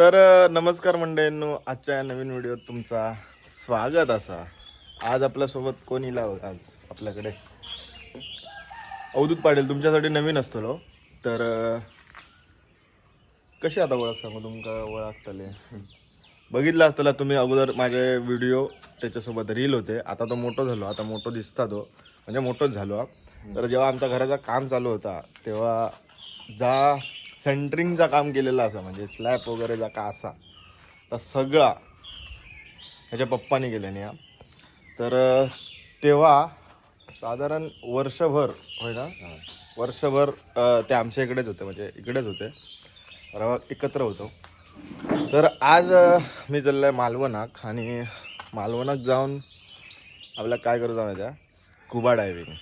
तर नमस्कार मंडळींनो आजच्या या नवीन व्हिडिओत तुमचा स्वागत असा. आज आपल्यासोबत कोण इला आज आपल्याकडे? अवधूत पाटील तुमच्यासाठी नवीन असतो हो. तर कशी आता ओळख सांगू तुमका? ओळखतले बघितलं असताना तुम्ही अगोदर माझे व्हिडिओ त्याच्यासोबत रील होते. आता तो मोठो झालो आता मोठो दिसता तो हो. म्हणजे मोठोच झालो तर जेव्हा आमच्या घराचं काम चालू होता तेव्हा जा सेंटरिंगचा काम केलेला असा म्हणजे स्लॅब वगैरे जा का असा. तर सगळा ह्याच्या पप्पाने केल्याने हा. तर तेव्हा साधारण वर्षभर होय ना? वर्षभर ते आमच्या इकडेच होते म्हणजे इकडेच होते. तर एकत्र होतो. तर आज मी चाललो आहे मालवणाक आणि मालवणाक जाऊन आपल्याला काय करू माहिती आहे स्कुबा डायव्हिंग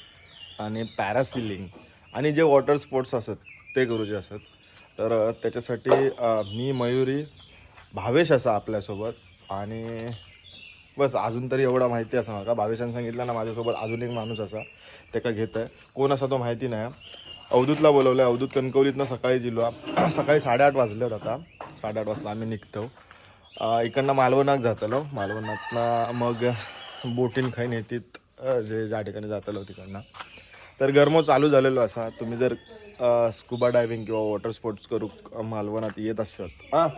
आणि पॅरासिलिंग आणि जे वॉटर स्पोर्ट्स असत ते करूचे असत तर त्याच्यासाठी मी मयुरी भावेश असा आपल्यासोबत आणि बस अजून तरी एवढा माहिती असं का भावेशाने सांगितलं ना माझ्यासोबत अजून एक माणूस असा ते का घेत आहे कोण असा तो माहिती नाही. अवधूतला बोलवलं आहे अवधूत कणकवलीतनं सकाळी जिलो सकाळी साडेआठ वाजले होत आता. साडेआठ वाजता आम्ही निघतो. इकडनं मालवणाक जातलो. मालवणातनं मग बोटीन खाईन येतीत जे ज्या ठिकाणी जातलो तिकडनं. तर गरमो चालू झालेलो असा. तुम्ही जर स्कुबा डायव्हिंग किंवा वॉटर स्पोर्ट्स करू मालवणात येत असतात. हां?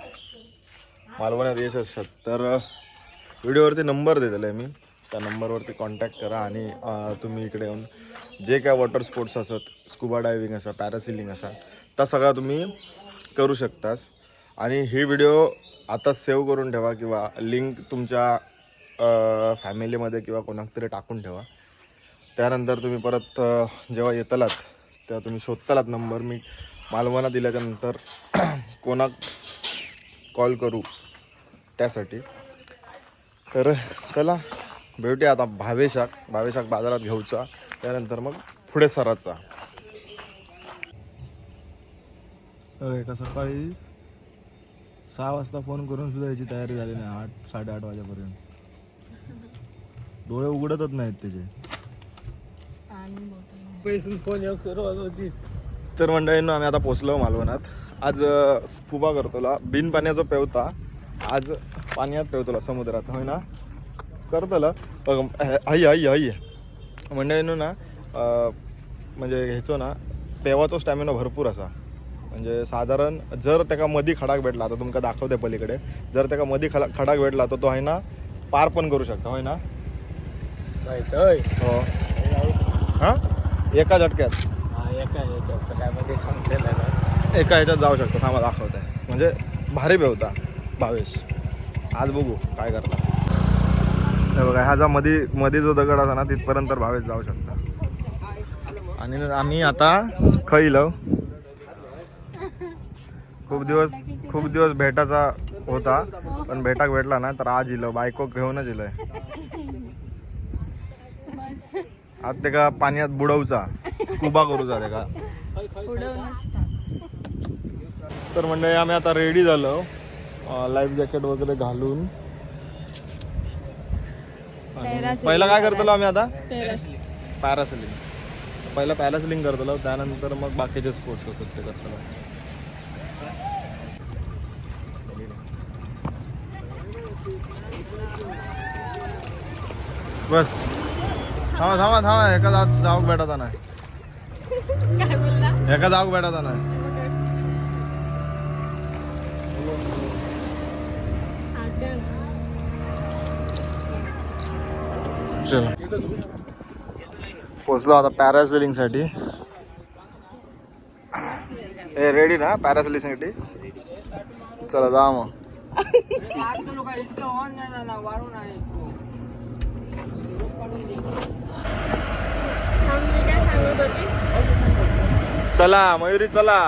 मालवणात येत असतात. तर व्हिडिओवरती नंबर देलेला आहे मी. त्या नंबरवरती कॉन्टॅक्ट करा आणि तुम्ही इकडे येऊन जे काय वॉटर स्पोर्ट्स असत स्कुबा डायव्हिंग असा पॅरासिलिंग असा त्या सगळा तुम्ही करू शकतास. आणि ही व्हिडिओ आता सेव्ह करून ठेवा किंवा लिंक तुमच्या फॅमिलीमध्ये किंवा कोणाक तरी टाकून ठेवा. त्यानंतर तुम्ही परत जेव्हा येतलात तेव्हा तुम्ही शोधतालात नंबर. मी मालवणा दिल्याच्यानंतर कोणाक कॉल करू त्यासाठी. तर चला भेटूया आता भावेशाक. भावेशाक बाजारात घेऊचा त्यानंतर मग पुढे सराचा. एका सकाळी सहा वाजता फोन करून सुद्धा याची तयारी झाली नाही. आठ साडेआठ वाजेपर्यंत. डोळे उघडतच नाहीत त्याचे. तर मंडळींनो आम्ही आता पोचलो मालवणात. आज स्कुबा करतोला. बिन पाण्याचं पेवता. आज पाण्यात पेवतोला समुद्रात. होय ना? करतलं. बघ आई आई आई. मंडळींनो ना म्हणजे ह्याचो ना पेवाचो स्टॅमिना भरपूर असा. म्हणजे साधारण जर त्याका मधी खडाक भेटला आता तुमका दाखवते पलीकडे. जर त्याका मधी खला खडाक भेटला तर तो आहे ना पार पण करू शकता. होय ना? हो. हां? एका झटक्यात. हा एका एका काय ना एका ह्याच्यात जाऊ शकतो थांबा दाखवत आहे. म्हणजे भारी बेवता भावेश. आज बघू काय करता हे बघा ह्या जा मधी मध्ये जो दगड असा ना तिथपर्यंत तर भावेश जाऊ शकता. आणि आम्ही आता खैल खूप दिवस खूप दिवस भेटाचा होता पण भेटाक भेटला ना तर आज इलो बायको घेऊनच इलोय. आज ते का पाण्यात बुडवचा. स्कुबा करूचा का. तर म्हणजे आम्ही आता रेडी झालो. लाईफ जॅकेट वगैरे घालून. पहिला काय करतलो आम्ही आता? पॅरासिलिंग पहिला पॅरासिलिंग करतलो त्यानंतर मग बाकीचे स्पोर्ट्स असतात ते करतलो. बस. थांबा थांबा थांबा. एका जाऊ जाऊक भेटायचा नाही. एका जाऊक भेटायचा नाही. चल. पोचलो आता पॅरासेलिंगसाठी. ए रेडी ना? पॅरासेलिंगसाठी? चला जा मग. चला मयुरी चला.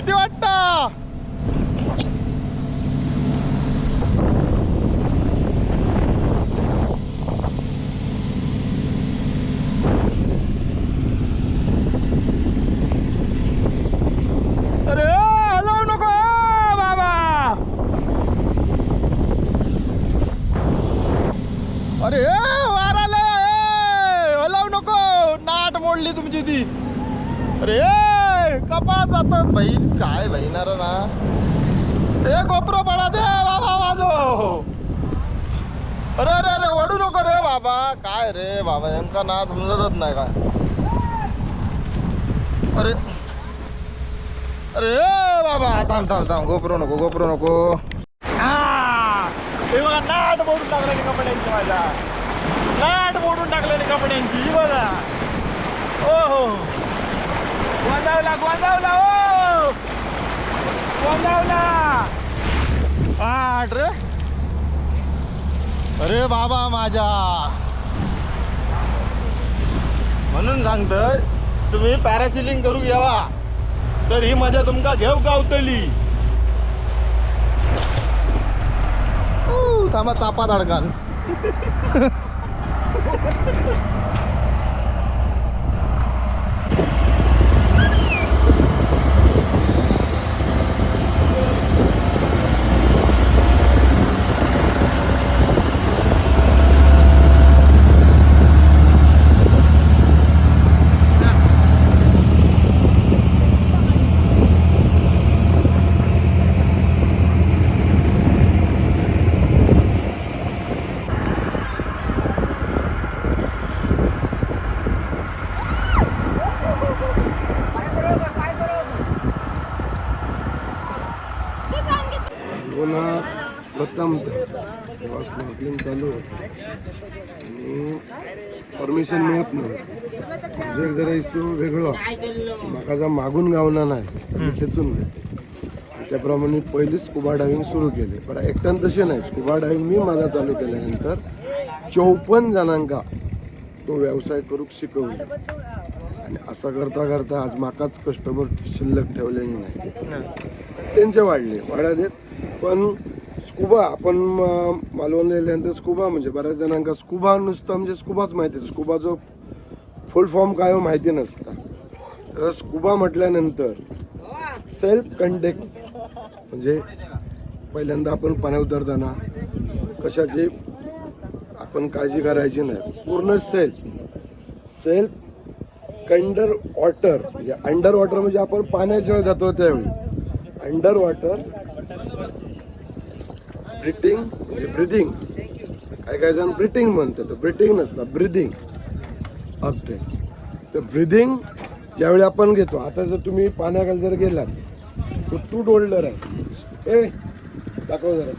भीती वाटता. अरे हलवू नको बाबा. अरे नको. नाट मोडली तुमची ती. अरे कपाळ जातात बहीण काय बहिणार ना? ए कोपरो पडा दे बाबा माझो अरे अरे अरे वडू नको रे बाबा. काय रे बाबा यांका ना समजतच नाही काय. अरे अरे बाबा थांब थांब थांब. गोप्रो नको गोपरू नको. हा, हे बघा नाट मोडून टाकलेली कपड्यांची माझ्या. नाट मोडून टाकलेली कपड्यांची बघा. ओ हो. हो. गोंदावला गोंदावला ओ हो! गोंदावला! आठ रे. अरे बाबा माझ्या. म्हणून सांगतोय तुम्ही पॅरासिलिंग करू यावा. तर ही मजा तुमका घेऊ गावतली थांबा चापा धाडकान प्रथम तेव्हा स्नॉर्कलिंग चालू होतं. आणि परमिशन मिळत नव्हतं. जर जरा इशू वेगळो म्हाका जा मागून गावना नाही खेचून घेते त्याप्रमाणे पहिली स्कुबा डायव्हिंग सुरू केली. पण एकट्यान तशें नाही. स्कुबा डायव्हिंग मी माझा चालू केल्यानंतर चौपन्न जणांका तो व्यवसाय करूक शिकवले. आणि असं करता करता आज म्हाकाच कस्टमर शिल्लक ठेवलेली नाही. त्यांचे वाढले. वाढा देत पण स्कुबा आपण म- मालवणला स्कुबा म्हणजे बऱ्याच जणांका स्कुबा नुसतं म्हणजे स्कुबाच माहिती आहे. स्कुबाचो फुल फॉर्म काय हो माहिती नसता. तर स्कुबा म्हटल्यानंतर सेल्फ कंटेक्स म्हणजे पहिल्यांदा आपण पाण्यात उतरताना कशाची आपण काळजी करायची नाही. पूर्ण सेल्फ सेल्फ कंडर वॉटर म्हणजे अंडर वॉटर म्हणजे आपण पाण्याच्या वेळी जातो त्यावेळी. अंडर वॉटर ब्रिटिंग ब्रिदिंग काय काय जण ब्रिटिंग म्हणतात. तर ब्रिटिंग नसतं ब्रिदिंग अपटे तर ब्रिदिंग ज्यावेळी आपण घेतो आता जर तुम्ही पाण्याखाली जर गेलात तो टू होल्डर आहे ए दाखव जरा.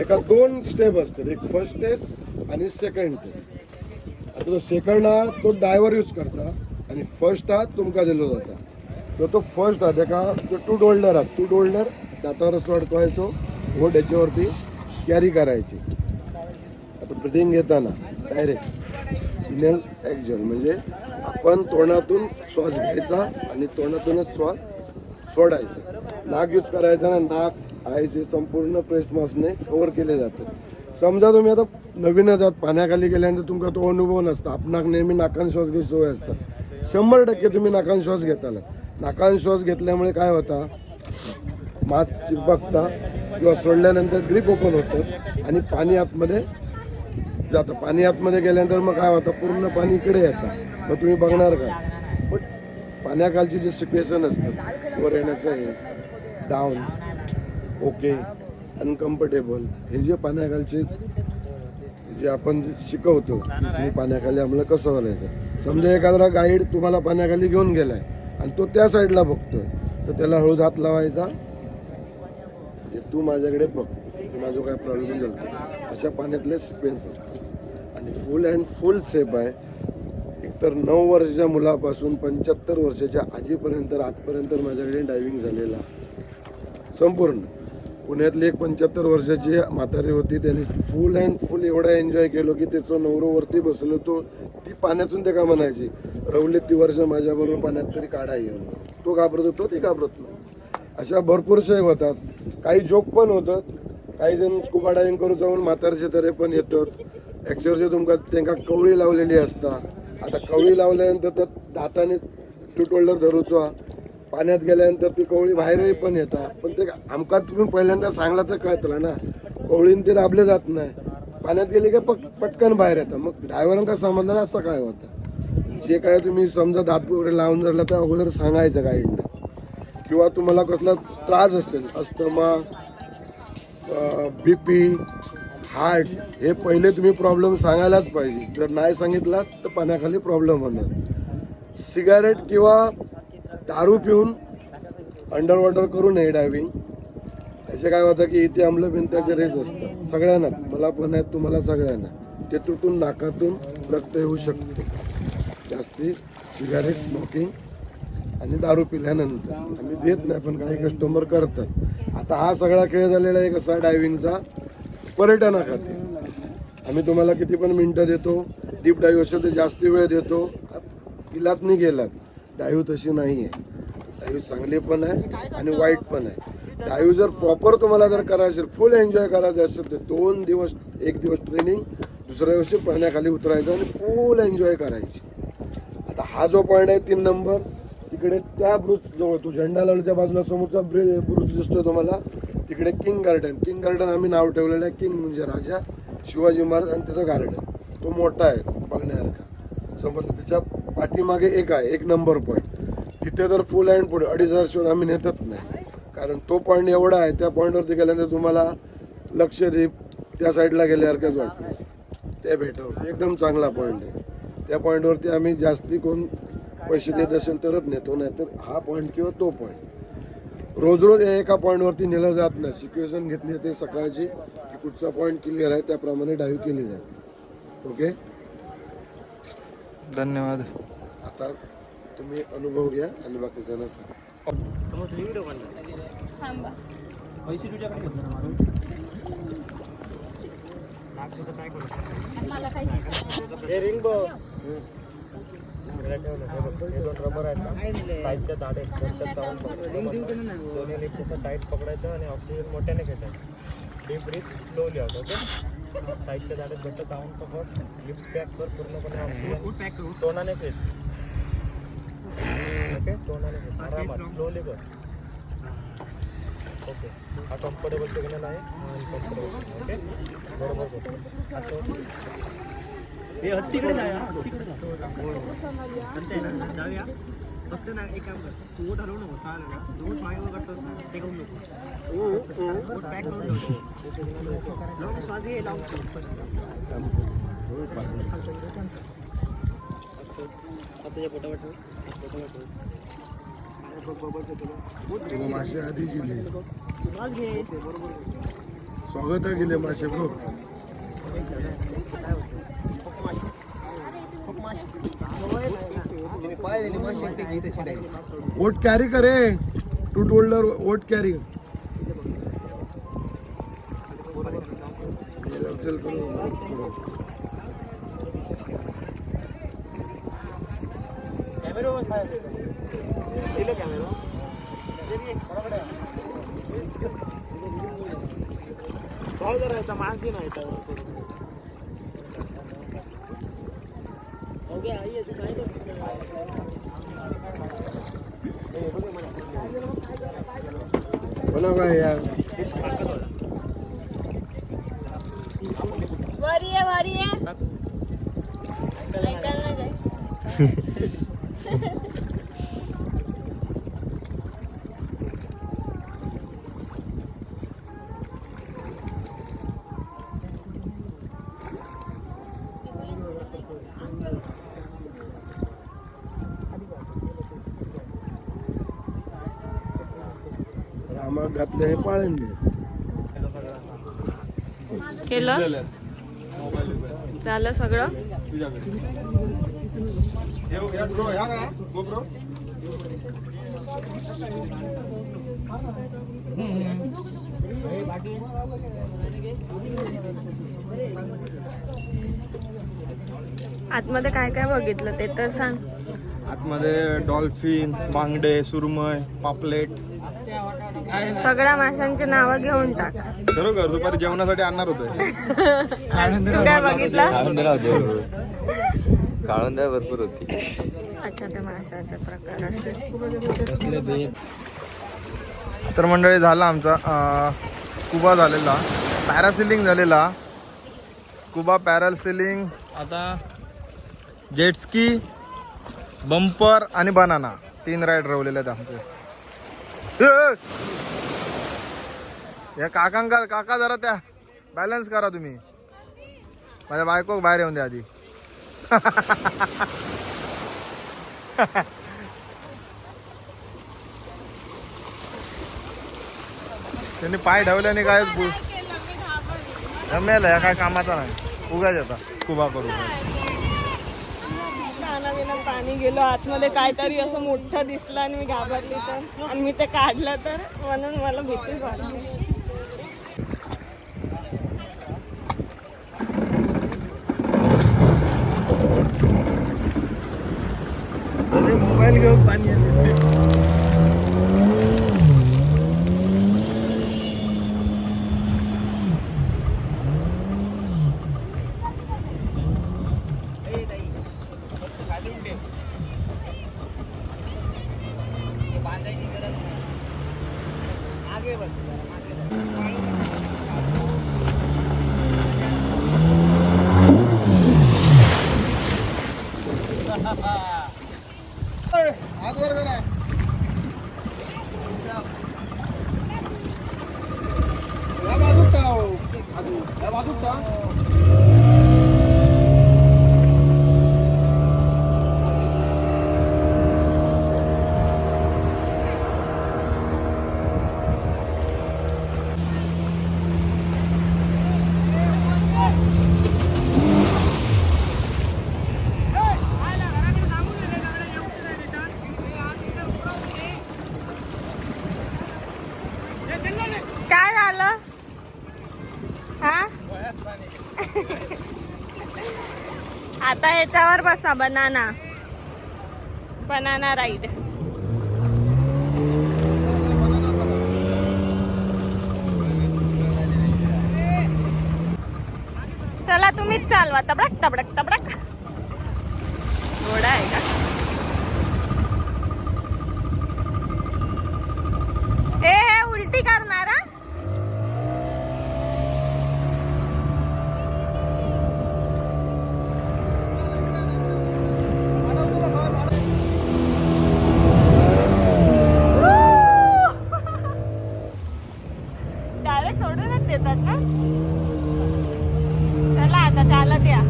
एका दोन स्टेप असतात. एक फर्स्ट टेस्ट आणि सेकंड टेस्ट आता तो सेकंड हा तो डायव्हर यूज करता आणि फर्स्ट हा तुमका दिलो जाता. तो तो फर्स्ट हा तेका तो टू होल्डर हा टू होल्डर दातावरच असं अडकवायचो घोट याच्यावरती कॅरी करायची. आता ब्रिथिंग घेताना डायरेक्ट इनल एक्झल म्हणजे आपण तोंडातून श्वास घ्यायचा आणि तोंडातूनच श्वास सोडायचा. नाक यूज करायचा ना नाक आयचे संपूर्ण प्रेस मास्कने कव्हर केले जातात समजा तुम्ही आता नवीनच आहात पाण्याखाली गेल्यानंतर तुमचा तो अनुभव नसता. आपणाक नेहमी नाकान श्वास घ्यायची सवय असता. शंभर टक्के तुम्ही नाकान श्वास घेताला. नाकान श्वास घेतल्यामुळे काय होता? मात शिपकता किंवा सोडल्यानंतर ग्रीप ओपन होतं आणि पाणी आतमध्ये जातं. पाणी आतमध्ये गेल्यानंतर मग काय होतं? पूर्ण पाणी इकडे येतं. मग तुम्ही बघणार का? पण पाण्याखालची जे सिच्युएशन असतं वर येण्याचं हे डाऊन ओके अनकम्फर्टेबल हे जे पाण्याखालचे जे आपण जे शिकवतो तुम्ही पाण्याखाली आम्हाला कसं बोलायचं? समजा एखादा गाईड तुम्हाला पाण्याखाली घेऊन गेलाय आणि तो त्या साईडला बघतोय तर त्याला हळूद हात लावायचा की तू माझ्याकडे बघ की माझं काय प्रॉब्लेम झाला अशा पाण्यातले सिक्वेन्स असतात. आणि फुल अँड फुल सेफ आहे. एकतर नऊ वर्षाच्या मुलापासून पंच्याहत्तर वर्षाच्या आजीपर्यंत आजपर्यंत माझ्याकडे डायव्हिंग झालेला. संपूर्ण. पुण्यातली एक पंच्याहत्तर वर्षाची म्हातारी होती त्याने फुल अँड फुल एवढा एन्जॉय केलो की त्याचं नवरोवरती बसलो तो ती पाण्यातून ते का म्हणायची? रवले ती वर्ष माझ्याबरोबर पाण्यात तरी काढा येऊन तो घाबरत होतो ती घाबरत नाही अशा भरपूरशा होतात. काही जोक पण होतात. काही जण स्कुबा डायविंग करू जाऊन म्हातारचे तरे पण येतात. ॲक्च्युअली तुमका त्यांना कवळी लावलेली असता. आता कवळी लावल्यानंतर तर दाताने टूटोल्डर धरूचो. पाण्यात गेल्यानंतर ती कवळी बाहेरही पण येतात पण ते आमका तुम्ही पहिल्यांदा सांगला तर कळतलं ना. कवळीन ते दाबले जात नाही. पाण्यात गेले की पट पटकन बाहेर येतं. मग ड्रायव्हरांना समजणार असं काय होतं? जे काय तुम्ही समजा दात वगैरे लावून धरला तर अगोदर सांगायचं गाईडनं किंवा तुम्हाला कसला त्रास असेल अस्थमा बी पी हार्ट हे पहिले तुम्ही प्रॉब्लेम सांगायलाच पाहिजे. जर नाही सांगितला तर पाण्याखाली प्रॉब्लेम होणार. सिगारेट किंवा दारू पिऊन अंडर वॉटर करू नये डायव्हिंग त्याचे काय होतं की इथे आम्लपिंताचे रेस असतात. सगळ्यांना मला पण आहेत तुम्हाला सगळ्यांना. ते तुटून नाकातून रक्त येऊ शकते. जास्ती सिगारेट स्मोकिंग आणि दारू पिल्यानंतर. आम्ही देत नाही पण काही कस्टमर करतात. आता हा सगळा खेळ झालेला आहे कसा डायव्हिंगचा पर्यटनाखाती आम्ही तुम्हाला किती पण मिनटं देतो डीप डाईव्ह असेल तर जास्त वेळ देतो. गेलात नाही गेलात डायव्ह तशी नाही आहे. डायव्ह चांगली पण आहे आणि वाईट पण आहे. डायव्ह जर प्रॉपर तुम्हाला जर करायचं असेल फुल एन्जॉय करायचं असेल तर दोन दिवस एक दिवस ट्रेनिंग दुसऱ्या दिवशी पाण्याखाली उतरायचं आणि फुल एन्जॉय करायची. आता हा जो पॉईंट आहे तीन नंबर तिकडे त्या ब्रुज जवळ तो झेंडा लावल्याच्या बाजूला समोरचा ब्रि ब्रुज दिसतोय तुम्हाला. तिकडे किंग गार्डन. किंग गार्डन आम्ही नाव ठेवलेलं आहे किंग म्हणजे राजा शिवाजी महाराज आणि त्याचं गार्डन. तो मोठा आहे बघण्यासारखा. समजलं त्याच्या पाठीमागे एक आहे एक नंबर पॉईंट तिथे तर फुल अँड पुढे अडीच हजार शिवाय आम्ही नेतच नाही. कारण तो पॉईंट एवढा आहे त्या पॉईंटवरती गेल्यानंतर तुम्हाला लक्षद्वीप त्या साईडला गेल्यासारखंच वाटतं. ते भेटव एकदम चांगला पॉईंट आहे. त्या पॉईंटवरती आम्ही जास्ती कोण पैसे देत असेल तरच नेतो नाही तर हा पॉईंट किंवा तो पॉईंट रोज रोज या एका पॉईंटवरती नेलं जात नाही. सिच्युएशन घेतली ते सकाळची की कुठचा पॉईंट क्लिअर आहे त्याप्रमाणे डाईव्ह केली जाते. ओके धन्यवाद. आता तुम्ही अनुभव घ्या आणि बाकीच्यांना सांगा. थांबा. मला काही हे रिंग बघ. हे. दोन रबर आहेत ना साईडच्या जाऊन दोन्ही लिफ्ट टाईट पकडायचं आणि ऑक्सिजन मोठ्याने घ्यायचं deep breath slowly out okay साईडच्या दाढे घट्ट जाऊन पकड. लिप्स पॅक कर पूर्णपणे ऑक्सिजन तोंडाने फेस. ओके तोंडाने फेस. आरामात. स्लोली कर. ओके हा कम्फर्टेबल सिग्नल आहे. अनकम्फर्टेबल ओके बरोबर हे। हत्तीकडे जाऊया फक्त ना एक काम कर। तू ओट हलवू नको चालेल ना। तू ओट मागे ते करू नको ओट पॅक करून ठेवतो लावून श्वास घे लावून तुझ्या पोटावर ठेव पोटावर ठेव तुला मासे आधी दिले श्वास घे बरोबर स्वागत केले मासे बघ ओट कॅरी? करे टू टोल्डर ओट कॅरी कॅमेरा दिलं कॅमेरा कॉल करायचा माणसी नाही तर ओके आई तू काय बोला काय यार वरी आहे वरी आहे ऐकायला नाही जाय. रामात घातले हे पाळंदे केलं. झालं सगळं. आतमध्ये काय काय बघितलं ते तर सांग. आतमध्ये डॉल्फिन बांगडे सुरमय पापलेट. सगळ्या माशांची नावं घेऊन टाक. खरोखर दुपारी जेवणासाठी आणणार होतो. काय बघितलं? काळुंदरा भरपूर होती. अच्छा ते माशाचा प्रकार असेल तर मंडळी झाला आमचा स्कुबा झालेला. पॅरासिलिंग झालेला. Scuba parasailing. आता जेटस्की बंपर आणि बनाना. तीन राईड रवलेले आहेत आमचे! या काकांका काका जरा त्या बॅलन्स करा तुम्ही. माझ्या बायको बाहेर येऊन द्या आधी. त्यांनी पाय ठेवल्याने काय जमेल या काय कामाचा नाही. उगाच येतात स्कुबा करू. गेलो. आतमध्ये काहीतरी असं मोठं दिसलं आणि मी घाबरली तर. आणि मी ते काढलं तर म्हणून मला भीती वाटली. मोबाईल घेऊन पाणी हात वर करा या बाजूत टाव. आजू, या बाजूत टाव. काय झालं हा आता याच्यावर बसा बनाना बनाना राईड चला तुम्हीच चालवा. तबडक तबडक तबडक घोडा आहे का ए हे उलटी करणार हा? डायरेक्ट सोडूनच देतात ना चला आता चालत या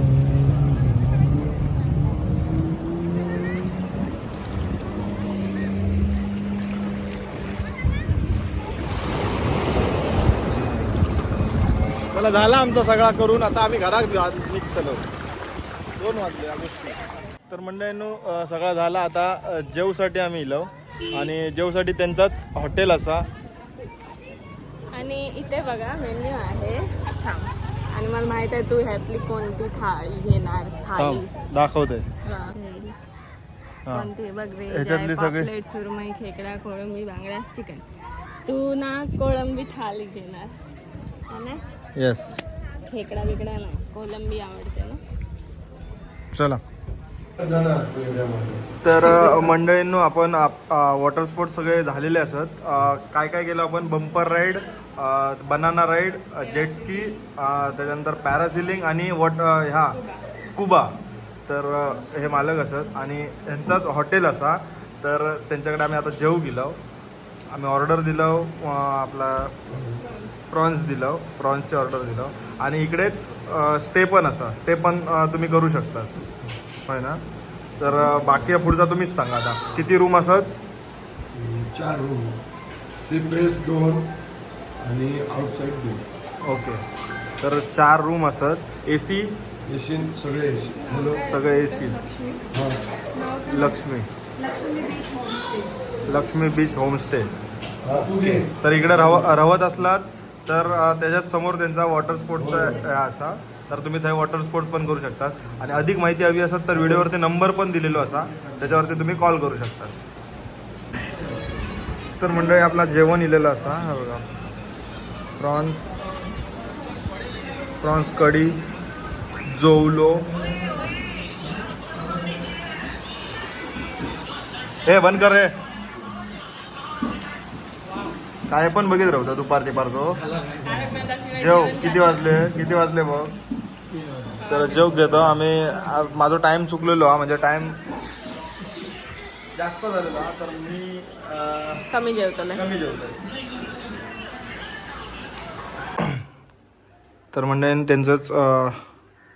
मला झाला आमचा सगळा करून आता आम्ही घरात निघतलो. दोन वाजले या गोष्टी. तर मंडळींनो सगळा झाला. आता जेवसाठी आम्ही इलो. आणि जेवसाठी त्यांचाच हॉटेल असा. आणि इथे बघा मेन्यू आहे. थांब. आणि मला माहीत आहे तू ह्यातली कोणती थाळी घेणार थाळी. दाखवते. कोणती बघ रे ह्याच्यातली सगळी- प्लेट सुरमई खेकडा कोळंबी बांगडा चिकन. तू ना कोळंबी थाळी घेणार. येस खेकडा बिकडा ना कोलंबी आवडते ना. चला. तर मंडळींनो आपण वॉटर स्पोर्ट सगळे झालेले असत. काय काय केलं आपण? Bumper ride banana ride jet ski त्याच्यानंतर पॅरासिलिंग आणि वॉट ह्या स्कुबा तर हे मालक असत आणि ह्यांचाच हॉटेल असा. तर त्यांच्याकडे आम्ही आता जेव गेलो. आम्ही ऑर्डर दिलो आपला प्रॉन्स दिलं प्रॉन्सची ऑर्डर दिलं. आणि इकडेच स्टे पण असा. स्टे पण तुम्ही करू शकतास. होय ना? तर बाकी पुढचा तुम्हीच सांगा आता. किती रूम असत? चार रूम सिपेस दोन आणि आउटसाईड दोन ओके. तर चार रूम असत. ए सी एशी सगळे एशी हॅलो सगळे ए सी हां. लक्ष्मी. लक्ष्मी बीच होमस्टे तर इकडे रव रवत असलात? तर त्याच्यात समोर त्यांचा वॉटर स्पोर्टचा असा. तर तुम्ही थंय वॉटर स्पोर्ट्स पण करू शकता. आणि अधिक माहिती हवी असत तर व्हिडिओवरती नंबर पण दिलेलो असा. त्याच्यावरती तुम्ही कॉल करू शकता. तर मंडळी आपला जेवण इलेलं असा. हा बघा. प्रॉन्स प्रॉन्स कढी जोवलो. हे बंद कर रे. काय पण बघित राहू दुपारचे पारतो जेव. किती वाजले? किती वाजले बघ चला जेव घेतो. आम्ही माझा टाइम चुकलेलो हा. म्हणजे टाइम जास्त झालेला तर मी कमी जेवतो कमी जेवतोय. तर म्हणजे त्यांचंच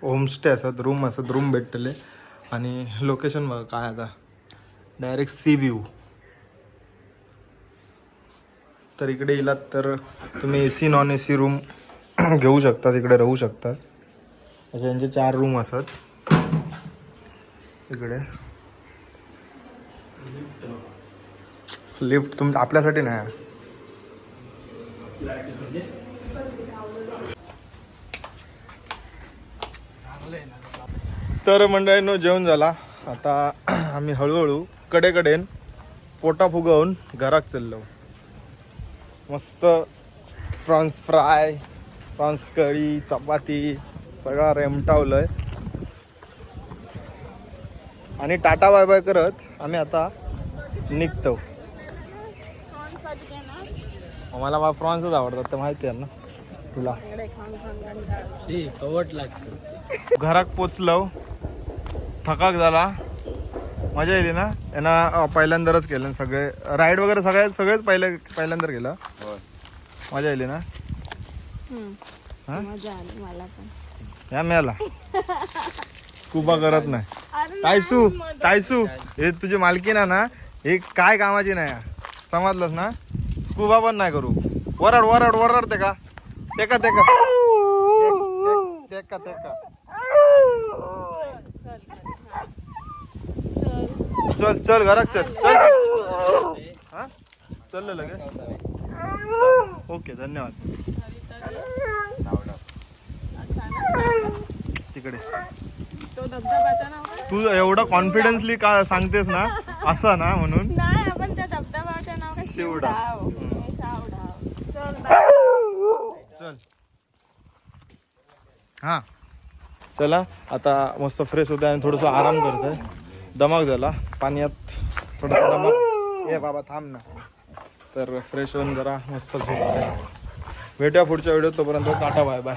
होमस्टे असत रूम असत रूम भेटतले आणि लोकेशन बघा काय आता. डायरेक्ट सी व्ह्यू तर इकडे येलात तर तुम्ही A C non A C room घेऊ शकता इकडे राहू शकता असे यांचे चार रूम असत. इकडे. लिफ्ट तुम आपल्यासाठी नाही. तर मंडळींनो जेवण झाला. आता आम्ही हळूहळू कडेकडेन पोटा फुगवून घरात चाललो. मस्त प्रॉन्स फ्राय प्रॉन्स कढी चपाती सगळा रेमटावलंय आणि टाटा बाय बाय करत आम्ही आता निघतो. मला मला फ्रॉन्सच आवडतात ते माहिती आहे ना तुला. घरात पोचलो थकाक झाला. मजा येईल ना? यांना पहिल्यांदाच केलं सगळे. राईड वगैरे सगळे सगळेच पहिले पहिल्यांदा केलं. मजा येईल ना? हा? मजा आली मला पण. या मिळाला स्कुबा करत नाही. टायसू टायसू हे तुझी मालकी ना ना? हे काय कामाची नाही समजलंस ना? स्कुबा पण नाही करू. वरड वरड वरड ते का? ते का ते का ते का ते का चल चल घरात चल. चल. हा? चल लगे. ओके धन्यवाद. तिकडे. तो एवढं कॉन्फिडन्सली का सांगतेस ना? असं ना म्हणून? शिवडा. हे. चल. हा. चला आता मस्त फ्रेश होते आणि थोडंसं आराम करतोय. दमाग झाला. पाण्यात थोडासा दमाक. हे बाबा थांब ना. तर फ्रेश होऊन जरा मस्त झोपतोय भेटूया पुढच्या व्हिडिओ तोपर्यंत टाटा बाय बाय.